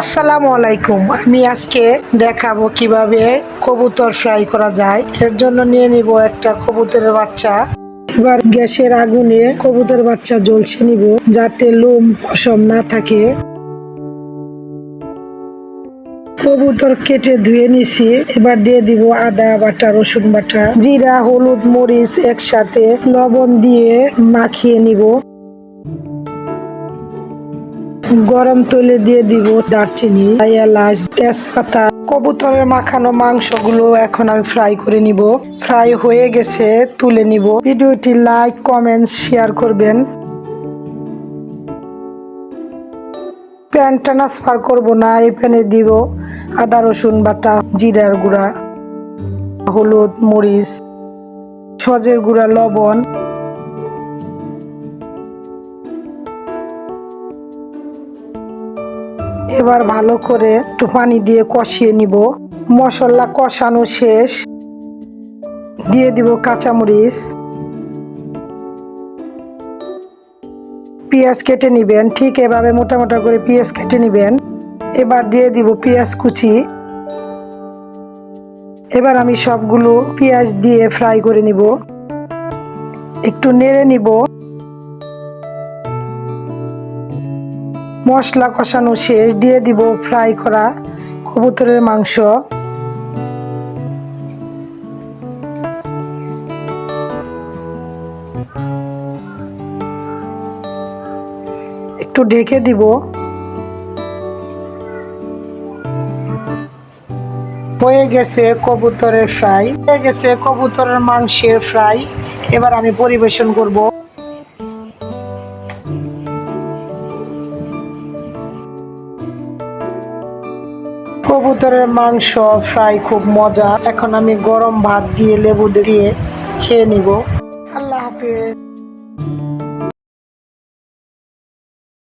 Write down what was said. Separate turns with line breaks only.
আসসালামু আলাইকুম। আমি আজকে দেখাবো কীভাবে কবুতর ফ্রাই করা যায়। এর জন্য নিয়ে নিব একটা কবুতরের বাচ্চা। এবার গ্যাসের আগুনে কবুতর বাচ্চা জ্বলছে নিব, যাতে লোম পশম না থাকে। কবুতর কেটে ধুয়ে নিছি। এবার দিয়ে দিব আদা বাটা, রসুন বাটা, জিরা, হলুদ, মরিচ একসাথে লবণ দিয়ে মাখিয়ে নিব। গরম তেলে দিয়ে দিব দারচিনি এলাচ, তেজপাতা, কবুতরের মাখানো মাংসগুলো এখন আমি ফ্রাই করে নিব। ফ্রাই হয়ে গেছে, তুলে নিব। ভিডিওটি লাইক, কমেন্টস, শেয়ার করবেন। প্যান ট্রান্সফার করব না, এই প্যানে দিব আদা, রসুন বাটা, জিরার গুঁড়া, হলুদ, মরিচ, সজের গুঁড়া, লবণ। এবার ভালো করে একটু পানি দিয়ে কষিয়ে নিব। মশলা কষানো শেষ। দিয়ে দিব কাঁচামরিচ। পেঁয়াজ কেটে নিবেন। ঠিক এভাবে মোটা মোটা করে পেঁয়াজ কেটে নিবেন। এবার দিয়ে দিব পেঁয়াজ কুচি। এবার আমি সবগুলো পেঁয়াজ দিয়ে ফ্রাই করে নিব। একটু নেড়ে নিব। মশলা কষানো শেষ, দিয়ে দিব ফ্রাই করা কবুতরের মাংস। একটু ঢেকে দিব। হয়ে গেছে কবুতরের ফ্রাই। হয়ে গেছে কবুতরের মাংসের ফ্রাই। এবার আমি পরিবেশন করব। কবুতরের মাংস, ফ্রাই খুব মজা। এখন আমি গরম ভাত দিয়ে লেবু দিয়ে খেয়ে নিব। আল্লাহ হাফেজ।